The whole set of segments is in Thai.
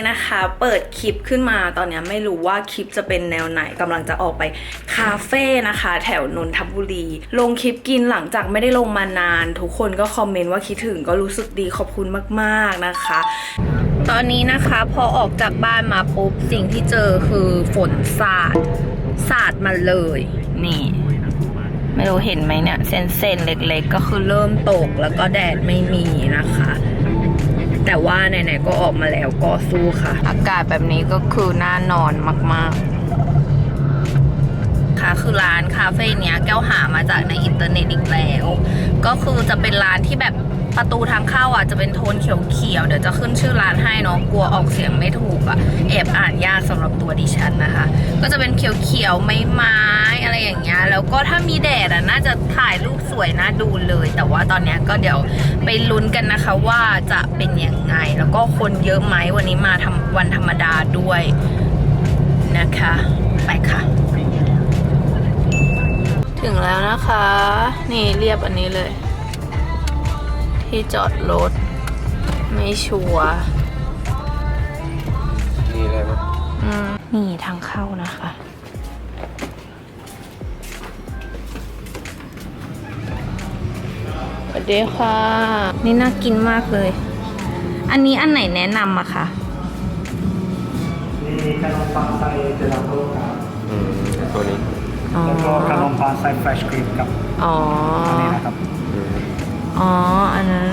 นี้นะคะ เปิดคลิปขึ้นมาตอนนี้ไม่รู้ว่าคลิปจะเป็นแนวไหนกำลังจะออกไปคาเฟ่นะคะ แถวนนทบุรี ลงคลิปกินหลังจากไม่ได้ลงมานาน ทุกคนก็คอมเมนต์ว่าคิดถึงก็รู้สึกดีขอบคุณมากๆนะคะ ตอนนี้นะคะพอออกจากบ้านมาปุ๊บสิ่งที่เจอคือฝนสาดสาดมาเลย นี่ไม่รู้เห็นไหมเนี่ยเส้นๆเล็กๆ ก็คือเริ่มตกแล้วก็แดดไม่มีนะคะ แต่ว่าไหนๆก็ออกมาแล้วก็สู้ค่ะ อากาศแบบนี้ก็คือน่านอนมากๆ ค่ะคือร้านคาเฟ่เนี้ยแก้วหามาจากในอินเทอร์เน็ตอีกแล้ว ก็คือจะเป็นร้านที่แบบ ประตูทางเข้าอะจะเป็นโทนเขียวๆเดี๋ยวจะขึ้นชื่อร้านให้เนาะกลัวออกเสียงไม่ถูกอะแอบอ่านยากสำหรับตัวดิฉันนะคะ ก็จะเป็นเขียวๆไม้ไม้ๆอะไรอย่างเงี้ยแล้วก็ถ้ามีแดดอะน่าจะถ่ายรูปสวยน่าดูเลย แต่ว่าตอนเนี้ยก็เดี๋ยวไปลุ้นกันนะคะว่าจะเป็นยังไง แล้วก็คนเยอะไหมวันนี้มาทำวันธรรมดาด้วยนะคะ ไปค่ะถึงแล้วนะคะ นี่เรียบอันนี้เลย ที่จอดรถ ไม่ชัวร์นี่อะไรมั้ยอืมนี่ทางเข้านะคะ สวัสดีค่ะ นี่น่ากินมากเลย อันนี้อันไหนแนะนำอะคะมีขนมปังไส้เจลาโต้ครับอืมตัวนี้ อ๋อแล้วก็ขนมปังไส้เฟรชครีมกับอ๋อ อันนี้นะครับอืม อ๋อ อันนั้น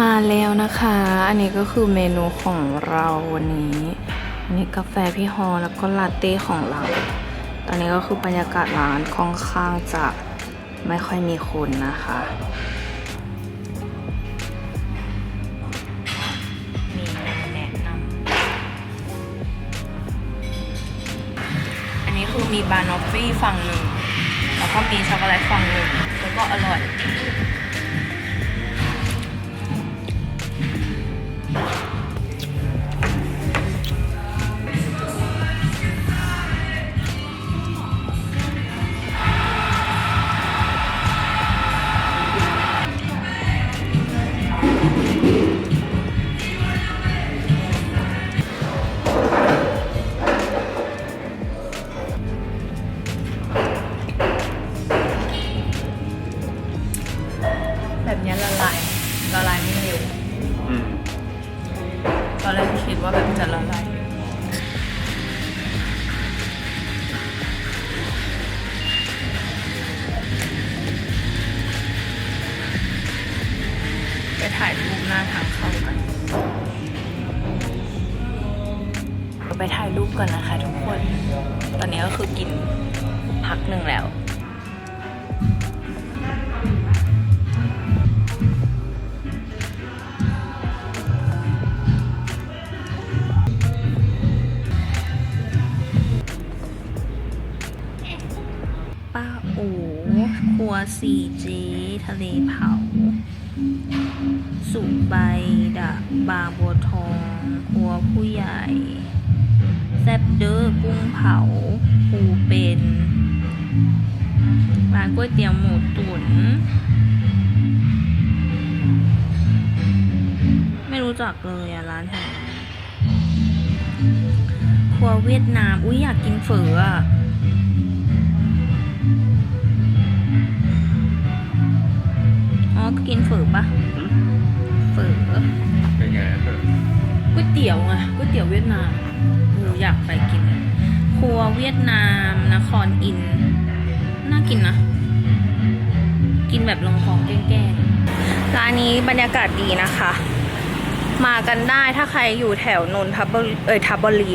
มาแล้วนะคะ อันนี้ก็คือเมนูของเราวันนี้ อันนี้กาแฟพี่ฮอแล้วก็ลาเต้ของเรา ตอนนี้ก็คือบรรยากาศร้านค่อนข้างจะไม่ค่อยมีคนนะคะมีเมนูแนะนำอันนี้คือมีบานอฟฟี่ฝั่งหนึ่ง แล้วก็มีช็อกโกแลตฟองนึงแล้วก็อร่อย แบบเนี้ยละล ครัว 4J ทะเลเผา สุใบดะบาบัวทอง ครัวผู้ใหญ่ แซบเดอร์กุ้งเผาปูเป็นร้านก๋วยเตี๋ยวหมูตุ๋นไม่รู้จักเลยอะร้านแถวนี้ครัวเวียดนาม อุ้ยอยากกินเฝออะ นครอินทร์น่ากินนะ กินแบบลงของแก้ๆร้านนี้บรรยากาศดีนะคะ มากันได้ถ้าใครอยู่แถวนนทบุรีเอยทับบุรี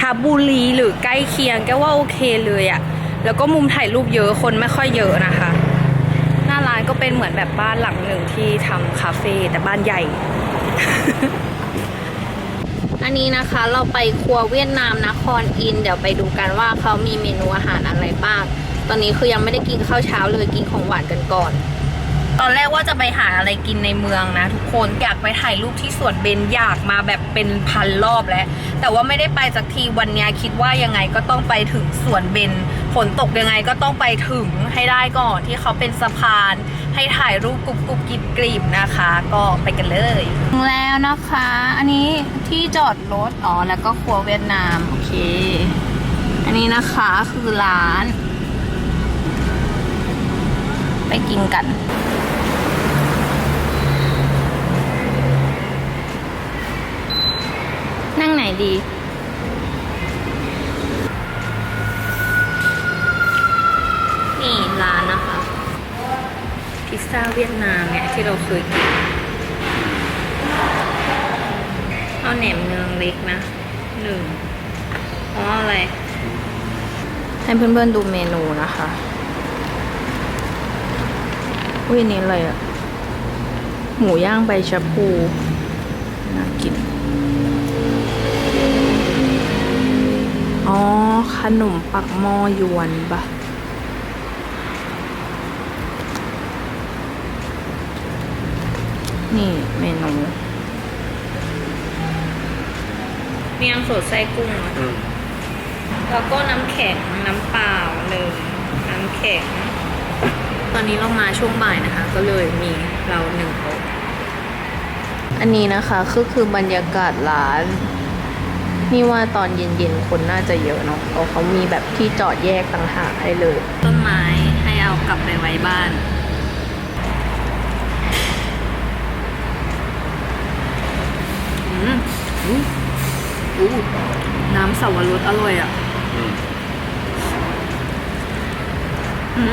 ทับบุรีหรือใกล้เคียงแกว่าโอเคเลยอะแล้วก็มุมถ่ายรูปเยอะคนไม่ค่อยเยอะนะคะ หน้าร้านก็เป็นเหมือนแบบบ้านหลังหนึ่งที่ทำคาเฟ่แต่บ้านใหญ่ อันนี้นะคะ เราไปครัวเวียดนามนครอิน เดี๋ยวไปดูกันว่าเขามีเมนูอาหารอะไรบ้าง ตอนนี้คือยังไม่ได้กินข้าวเช้าเลยกินของหวานกันก่อน ตอนแรกว่าจะไปหาอะไรกินในเมืองนะ ทุกคนอยากไปถ่ายรูปที่สวนเบญอยากมาแบบเป็นพันรอบแล้ว แต่ว่าไม่ได้ไปสักทีวันเนี้ยคิดว่ายังไงก็ต้องไปถึงสวนเบญฝนตกยังไงก็ต้องไปถึงให้ได้ก่อนที่เขาเป็นสะพาน ให้ถ่ายรูปกรุบกรุบกริบกริบนะคะ ก็ไปกันเลยถึงแล้วนะคะ อันนี้ที่จอดรถอ๋อแล้วก็ครัวเวียดนามโอเค อันนี้นะคะคือร้าน ไปกินกัน นั่งไหนดี นี่ร้านนะคะ พิซซ่าเวียดนามเนี่ยที่เราเคยกินเอาแหนมเนืองเล็กนะหนึ่งเพราะอะไร ให้เพื่อนๆดูเมนูนะคะอุ้ยนนี้อะไรอะหมูย่างใบชะพู อ๋อ ขนมปักหม้อยวนปะนี่เมนูเมียงสดไส้กุ้งอะอืมแล้วก็น้ำแข็งน้ำเปล่าหนึ่งน้ำแข็ง ตอนนี้เรามาช่วงบ่ายนะคะ ก็เลยมีเราหนึ่งโต๊ะอันนี้นะคะก็คือบรรยากาศร้าน นี่ว่าตอนเย็นๆ คนน่าจะเยอะเนาะเพราะเขามีแบบที่จอดแยกต่างหากให้เลย ต้นไม้ให้เอากลับไปไว้บ้าน อืมอู้อู้น้ำสาวรสอร่อยอะอืมอื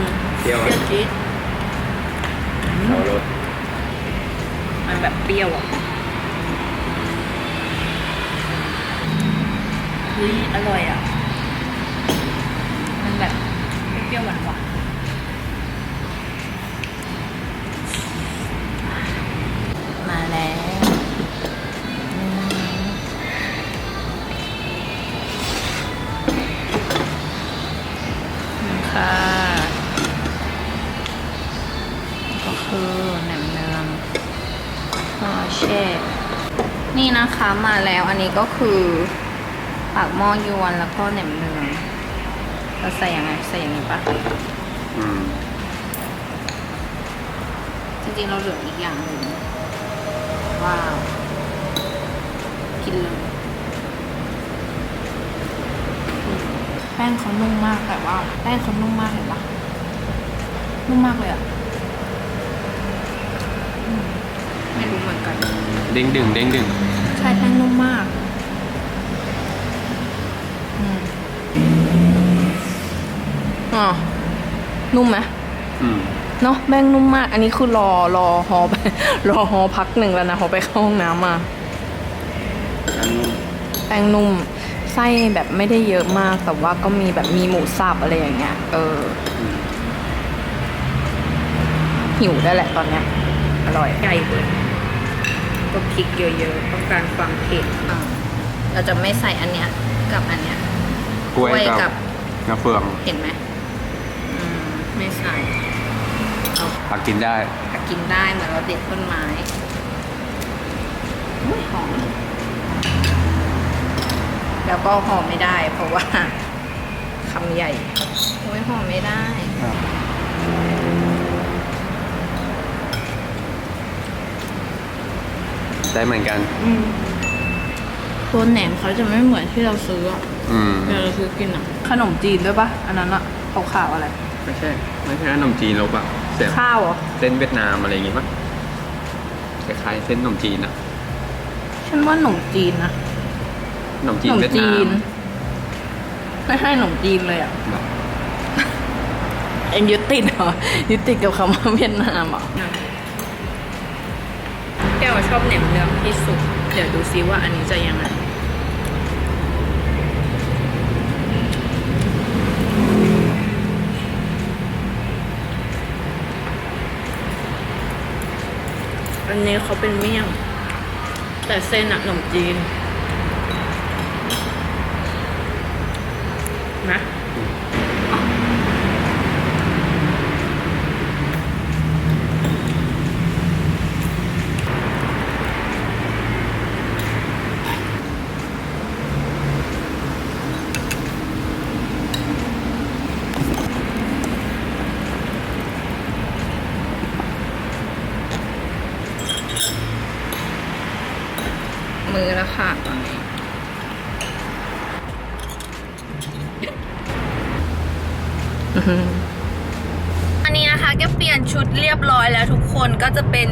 มเปรี้ยวเปรี้ยวจี๊ดเสารสมันแบบเปรี้ยวอะ ฮ้ยอร่อยอะ มันแบบเปรี้ยวหวานหวานมาแล้วนี่ค่ะก็คือแหนมเนืองห่อแช่นี่นะคะมาแล้วอันนี้ก็คือ ปากหม้อยวนแล้วก็แหนมเนืองเราใส่ยังไงใส่อย่างนี้ปะอืมจริงๆเราเหลืออีกอย่างหนึ่งว้าวกินเลยแป้งเขานุ่มมากแต่ว่า แป้งเขานุ่มมากเห็นปะนุ่มมากเลยอะอืมไม่รู้เหมือนกัน เด้งดึงเด้งดึง ใช่แป้งนุ่มมาก อ๋อนุ่มไหมอืมเนาะแป้งนุ่มมาก อันนี้คือรอรอฮอไปรอฮอพักหนึ่งแล้วนะฮอไปเข้าห้องน้ำมาอันนี้แป้งนุ่มไส้แบบไม่ได้เยอะมาก แต่ว่าก็มีแบบมีหมูสับอะไรอย่างเงี้ย เอออืมหิวได้แหละตอนเนี้ย อร่อยใหญ่เลยก็พริกเยอะๆต้องการความเผ็ดอ่าเราจะไม่ใส่อันเนี้ยกับอันเนี้ยกล้วยกล้วยกักับบกระเฟืองเห็นไหมอืม ไม่ใส่เอาผักกินได้กินได้เหมือนเราเด็ดต้นไม้อุ๊ยหอม แล้วก็ห่อไม่ได้ เพราะว่าคำใหญ่โอ้ยห่อไม่ได้ ได้เหมือนกันตัวแหนมเขาจะไม่เหมือนที่เราซื้ออะอืม เวลาเราซื้อกินอะขนมจีนด้วยปะอันนั้นอะขาวๆอะไร ไม่ใช่ ไม่ใช่ขนมจีนหรอกปะเส้นข้าวเหรอเส้นเวียดนามอะไรอย่างงี้ปะคล้ายๆเส้นขนมจีนอะฉันว่าขนมจีนนะขนมจีขนนมเวียดจีนามนไม่ให้ขนมจีนเลยอะแบบเอ็มยึดติดเหรอยึดติดกับคำว่าเวียดนามเหรอแก้วชอบแหนมเนืองที่สุด เดี๋ยวดูซิว่าอันนี้จะยังไง อันนี้เขาเป็นเมี่ยง แต่เส้นอะขนมจีน นะ อันนี้นะคะแกเปลี่ยนชุดเรียบร้อยแล้วทุ ก็จะเป็น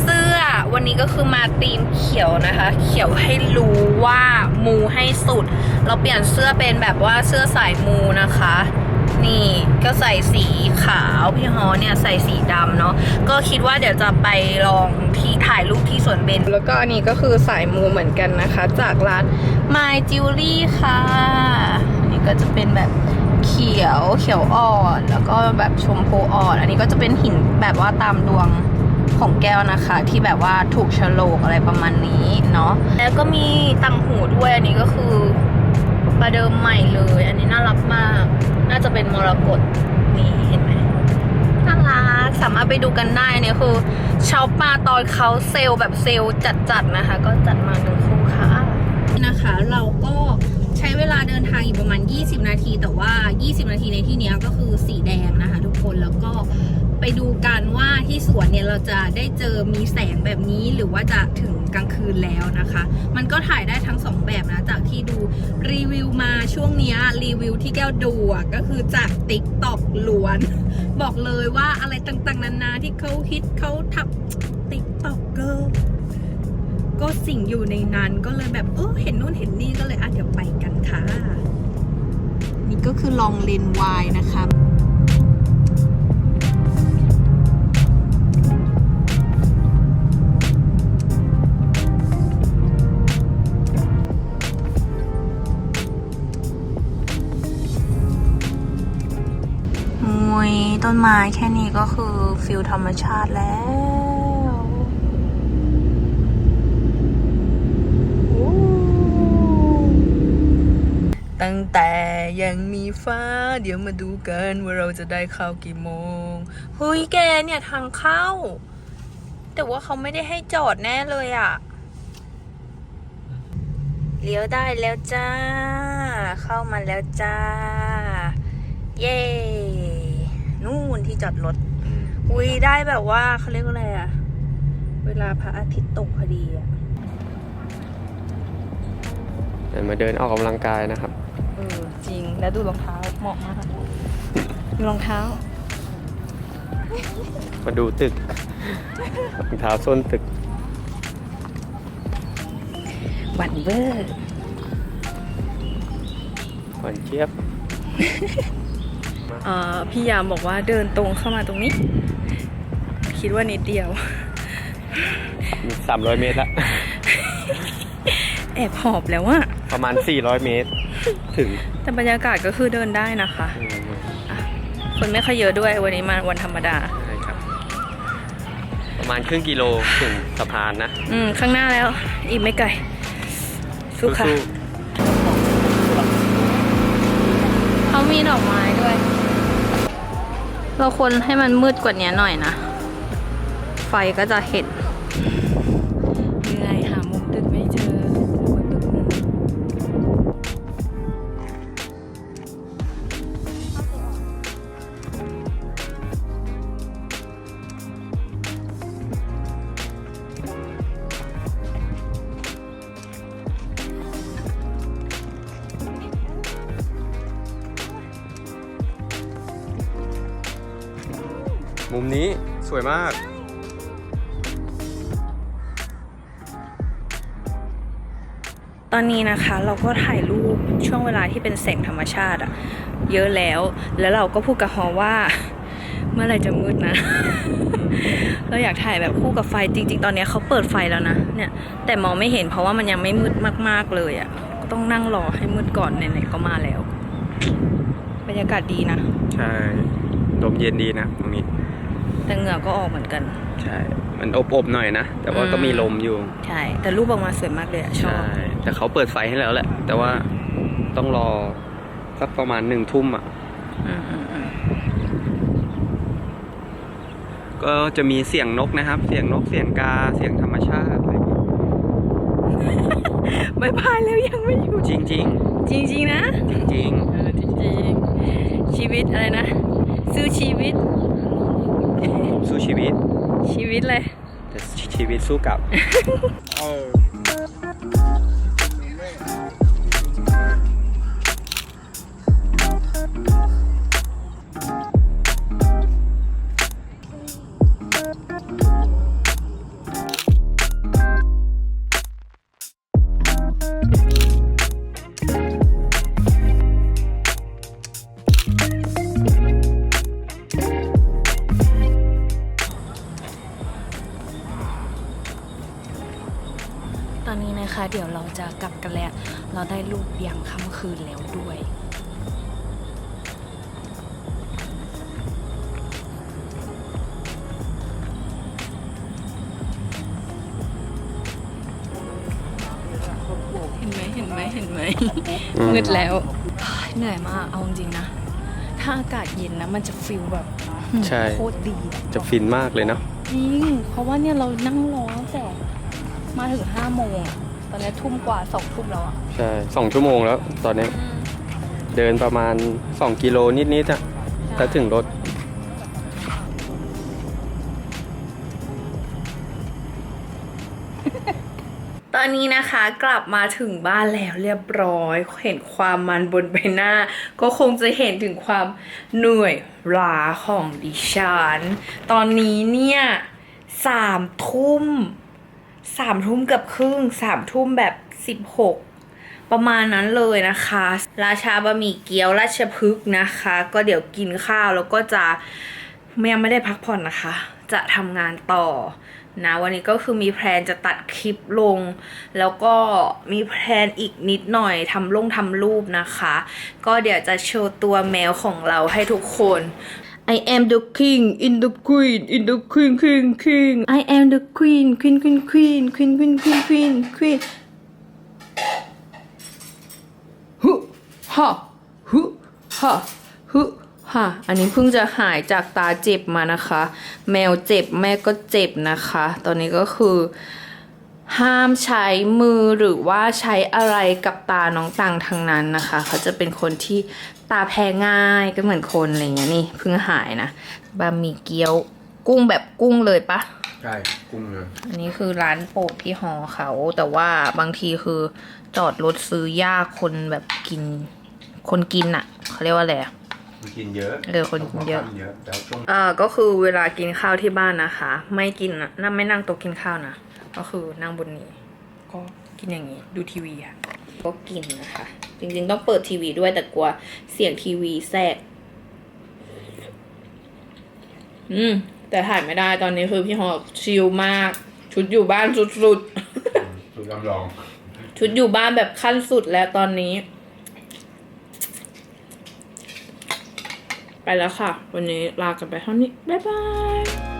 เสื้อวันนี้ก็คือมาธีมเขียวนะคะ เขียวให้รู้ว่ามูให้สุด เราเปลี่ยนเสื้อเป็นแบบว่าเสื้อสายมูนะคะ นี่ก็ใส่สีขาวพี่ฮอเนี่ยใส่สีดำเนาะก็คิดว่าเดี๋ยวจะไปลองที่ถ่ายรูปที่สวนเบนแล้วก็อันนี้ก็คือสายมูเหมือนกันนะคะ จากร้าน My Jewelry ค่ะนนี้ก็จะเป็นแบบเขียวเขียวอ่อน แล้วก็แบบชมพูอ่อน อันนี้ก็จะเป็นหินแบบว่าตามดวง ของแก้วนะคะ ที่แบบว่าถูกโฉลกอะไรประมาณนี้เนาะแล้วก็มีตังหูด้วยอันนี้ก็คือประเดิมใหม่เลย อันนี้น่ารักมาก น่าจะเป็นมรกตนี่เห็นไหมน่ารักสามารถไปดูกันได้เนี่คือช็อปมาตอนเขาเซลแบบเซลจัดๆนะคะ ก็จัดมาหนึ่งคู่ค่ะนะคะ เราก็ใช้เวลาเดินทางอยู่ประมาณ 20 นาที แต่ว่า 20 นาทีในที่นี้ก็คือสีแดงนะคะ ทุกคนแล้วก็ ไปดูกันว่าที่สวนเนี่ยเราจะได้เจอมีแสงแบบนี้หรือว่าจะถึงกลางคืนแล้วนะคะ มันก็ถ่ายได้ทั้งสองแบบนะ จากที่ดูรีวิวมาช่วงนี้รีวิวที่แก้วดูอะก็คือจากติ๊กตอกล้วน บอกเลยว่าอะไรต่างๆนานาที่เขาฮิตเขาทับติ๊กตอกเกอร์ก็สิ่งอยู่ในนั้นก็เลยแบบเออเห็นนู่นเห็นนี่ก็เลยอะเดี๋ยวไปกันค่ะ นี่ก็คือลองเลนวายนะคะ ต้นไม้แค่นี้ก็คือฟิลธรรมชาติแล้วตั้งแต่ยังมีฟ้า เดี๋ยวมาดูกันว่าเราจะได้เข้ากี่โมงเฮ้ยแกเนี่ยทางเข้า แต่ว่าเขาไม่ได้ให้จอดแน่เลยอะ่ะเลี้ยวได้แล้วจ้า เข้ามาแล้วจ้า เย้ นู่นที่จอดรถอุ้ยได้แบบว่าเขาเรียกว่าอะไรอะเวลาพระอาทิตย์ตกพอดีอะเดินมาเดินออกกำลังกายนะครับ เออจริงแล้วดูรองเท้าเหมาะมากดูรองเท้า มาดูตึกรองเท้าส้นตึกหวันเวอร์หวานเจี๊ยบอ่า พี่ยามบอกว่าเดินตรงเข้ามาตรงนี้ คิดว่านิดเดียวสามร้อยเมตรละแอบหอบแล้วอะประมาณ 400 เมตร ถึง แต่บรรยากาศก็คือเดินได้นะคะอืมคนไม่ค่อยเยอะด้วยวันนี้มาวันธรรมดาใช่ครับ ประมาณครึ่งกิโลถึงสะพานนะ อืม ข้างหน้าแล้ว อีกไม่ไกล สู้ค่ะสู้เขามีดอกไม้ด้วย เราควรให้มันมืดกว่านี้หน่อยนะ ไฟก็จะเห็น มุมนี้สวยมาก ตอนนี้นะคะเราก็ถ่ายรูปช่วงเวลาที่เป็นแสงธรรมชาติอะเยอะแล้ว แล้วเราก็พูดกับฮอว่า เมื่อไหรจะมืดนะ เราอยากถ่ายแบบคู่กับไฟจริง ๆ ตอนนี้เขาเปิดไฟแล้วนะเนี่ย แต่มองไม่เห็นเพราะว่ามันยังไม่มืดมาก ๆเลยอะก็ต้องนั่งรอให้มืดก่อนไหนๆก็มาแล้ว บรรยากาศดีนะ ใช่ลมเย็นดีนะตรงนี้ แต่เหงื่อก็ออกเหมือนกัน ใช่ มันอบๆหน่อยนะ แต่ว่าก็มีลมอยู่ ใช่ แต่รูปออกมาสวยมากเลยอะชอใช่บแต่เขาเปิดไฟให้แล้วแหละ แต่ว่าต้องรอสักประมาณหนึ่งทุ่มอะอืมอืมอืมก็จะมีเสียงนกนะครับ เสียงนก เสียงกา เสียงธรรมชาติอะไรอย่างเงี้ยบายบายแล้วยังไม่หยุดจริงจริงๆนะ ๆ จริงเออจริงๆชีวิตอะไรนะ ซื้อชีวิตๆ ผมสู้ชีวิต ชีวิตเลย แต่ชีวิตสู้กลับ เดี๋ยวเราจะกลับกันแล้ว เราได้รูปยามค่ำคืนแล้วด้วยเห็นไหมเห็นไหมเห็นไหมอืมมืดแล้ว เหนื่อยมาก เอาจริงๆนะ ถ้าอากาศเย็นนะ มันจะฟิลแบบใช่ โคตรดี จะฟินมากเลยเนาะ จริง เพราะว่าเนี่ยเรานั่งรอตั้งแต่ มาถึงห้าโมงอะตอนนี้ทุ่มกว่าสองทุ่มแล้วอะใช่สองชั่วโมงแล้วตอนนี้เดินประมาณ 2 กิโลนิดๆอะถ้าถึงรถ ตอนนี้นะคะกลับมาถึงบ้านแล้วเรียบร้อย เห็นความมันบนใบหน้า ก็คงจะเห็นถึงความเหนื่อยล้าของดิฉัน ตอนนี้เนี่ยสามทุ่ม สามทุ่มเกับครึ่งสามทุ่มแบบสิบหกประมาณนั้นเลยนะคะ ราชาบะหมี่เกี๊ยวราชพฤกษ์นะคะ ก็เดี๋ยวกินข้าวแล้วก็จะยังไม่ได้พักผ่อนนะคะ จะทำงานต่อนะวันนี้ก็คือมีแพลนจะตัดคลิปลง แล้วก็มีแพลนอีกนิดหน่อยทำลงทำรูปนะคะ ก็เดี๋ยวจะโชว์ตัวแมวของเราให้ทุกคน I am the king in the queen in the queen king king I am the queen queen queen queen queen queen queen queen queen ฮึฮ่าฮึฮ่าฮึฮ่าอันนี้เพิ่งจะหายจากตาเจ็บมานะคะ แมวเจ็บแม่ก็เจ็บนะคะ ตอนนี้ก็คือ ห้ามใช้มือหรือว่าใช้อะไรกับตาน้องตังทั้งนั้นนะคะ เขาจะเป็นคนที่ ตาแพ้ง่ายก็เหมือนคนอะไรอย่างเงี้ยนี่เพิ่งหายนะบะหมี่เกี๊ยวกุ้งแบบกุ้งเลยปะใช่กุ้งเลยอันนี้คือร้านโปรดพี่หอเขา แต่ว่าบางทีคือจอดรถซื้อยากคนแบบกิน คนกินอะเขาเรียกว่าอะไรอะกินเยอะเออคนกินเยอะเยอะแล้วช่วงเอ่อก็คือเวลากินข้าวที่บ้านนะคะ ไม่กินนะนั่งไม่นั่งโต๊ะกินข้าวนะก็คือนั่งบนนี้ ก็กินอย่างนี้ดูทีวีค่ะก็กินนะคะ จริงๆ ต้องเปิดทีวีด้วยแต่กลัวเสียงทีวีแทรก อืม แต่ถ่ายไม่ได้ตอนนี้คือพี่หอกชิลมาก ชุดอยู่บ้านสุดสูตรจำลองๆ ชุดอยู่บ้านแบบขั้นสุดแล้วตอนนี้ ไปแล้วค่ะ วันนี้ลากันไปเท่านี้ บ๊ายบาย